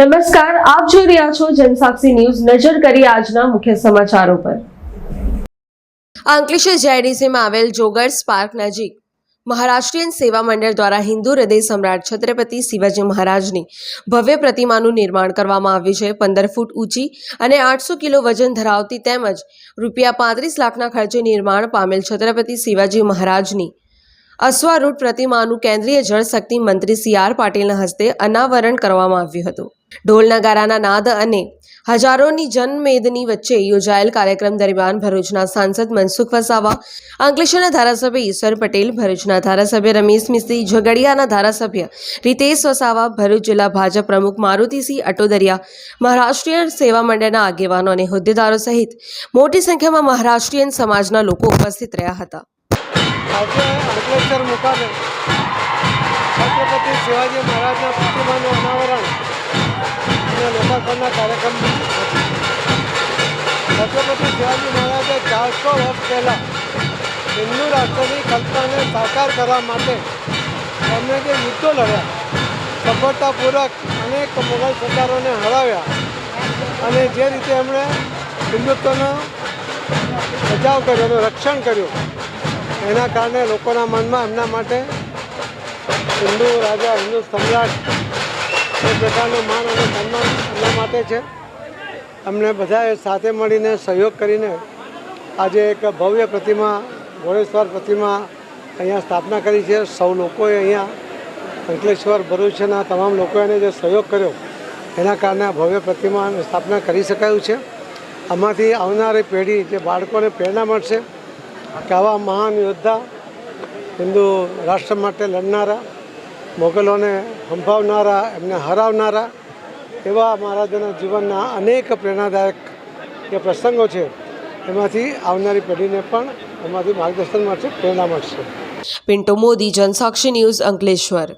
નમસ્કાર, આપ જોઈ રહ્યા છો જનસાક્ષી ન્યૂઝ. નજર કરી આજના મુખ્ય સમાચારો પર. અંકલેશ્વર જેડીસીમાં આવેલ જોગર્સ પાર્ક નજીક મહારાષ્ટ્રીયન સેવા મંડળ દ્વારા હિન્દુ હૃદય સમ્રાટ છત્રપતિ શિવાજી મહારાજની ભવ્ય પ્રતિમાનું નિર્માણ કરવામાં આવ્યું છે. પંદર ફૂટ ઊંચી અને આઠસો કિલો વજન ધરાવતી તેમજ રૂપિયા પાંત્રીસ લાખના ખર્ચે નિર્માણ પામેલ છત્રપતિ શિવાજી મહારાજની અશ્વારૂઢ પ્રતિમાનું કેન્દ્રીય જળશક્તિ મંત્રી સી આર પાટીલના હસ્તે અનાવરણ કરવામાં આવ્યું હતું. ઢોલ નગારાના નાદ અને હજારોની જનમેદની વચ્ચે યોજાયેલ કાર્યક્રમ દરમિયાન ભરૂચના સાંસદ મનસુખ વસાવા, અંકલેશ્વરના ધારાસભ્ય ઈશ્વર પટેલ, ભરૂચના ધારાસભ્ય રમેશ મિસ્ત્રી, ઝઘડિયાના ધારાસભ્ય રીતેશ વસાવા, ભરૂચ જિલ્લા ભાજપ પ્રમુખ મારુતિસિંહ અટોદરિયા મહારાષ્ટ્રીયન સેવા મંડળના આગેવાનો અને હોદ્દેદારો સહિત મોટી સંખ્યામાં મહારાષ્ટ્રીયન સમાજના લોકો ઉપસ્થિત રહ્યા હતા. શિવાજી મહારાજના પ્રતિમાનું અનાવરણ અને લોકાર્પણના કાર્યક્રમ છત્રપતિ શિવાજી મહારાજે ચારસો વર્ષ પહેલાં હિન્દુ રાષ્ટ્રની કલ્પનાને સાકાર કરવા માટે તેમણે જે યુદ્ધો લડ્યા, સફળતાપૂર્વક અનેક મુઘલ સરદારોને હરાવ્યા અને જે રીતે એમણે હિન્દુત્વનો બચાવ કર્યો, એનું રક્ષણ કર્યું, એના કારણે લોકોના મનમાં એમના માટે હિન્દુ રાજા, હિન્દુ સમ્રાટ એ પ્રકારનું માન અને સન્માન એમના માટે છે. અમને બધાએ સાથે મળીને સહયોગ કરીને આજે એક ભવ્ય પ્રતિમા ઘોડેશ્વર પ્રતિમા અહીંયા સ્થાપના કરી છે. સૌ લોકોએ અહીંયા અંકલેશ્વર ભરૂચના તમામ લોકોએ જે સહયોગ કર્યો, એના કારણે ભવ્ય પ્રતિમાની સ્થાપના કરી શકાયું છે. આમાંથી આવનારી પેઢી, જે બાળકોને પ્રેરણા મળશે કે આવા મહાન યોદ્ધા હિન્દુ રાષ્ટ્ર માટે લડનારા મોગલોને હંભાવનારા એમને હરાવનારા એવા મહારાજાના જીવનના અનેક પ્રેરણાદાયક જે પ્રસંગો છે, એમાંથી આવનારી પેઢીને પણ એમાંથી માર્ગદર્શન મળશે પ્રેરણા મળશે. પિન્ટો મોદી જનસાક્ષી ન્યૂઝ અંકલેશ્વર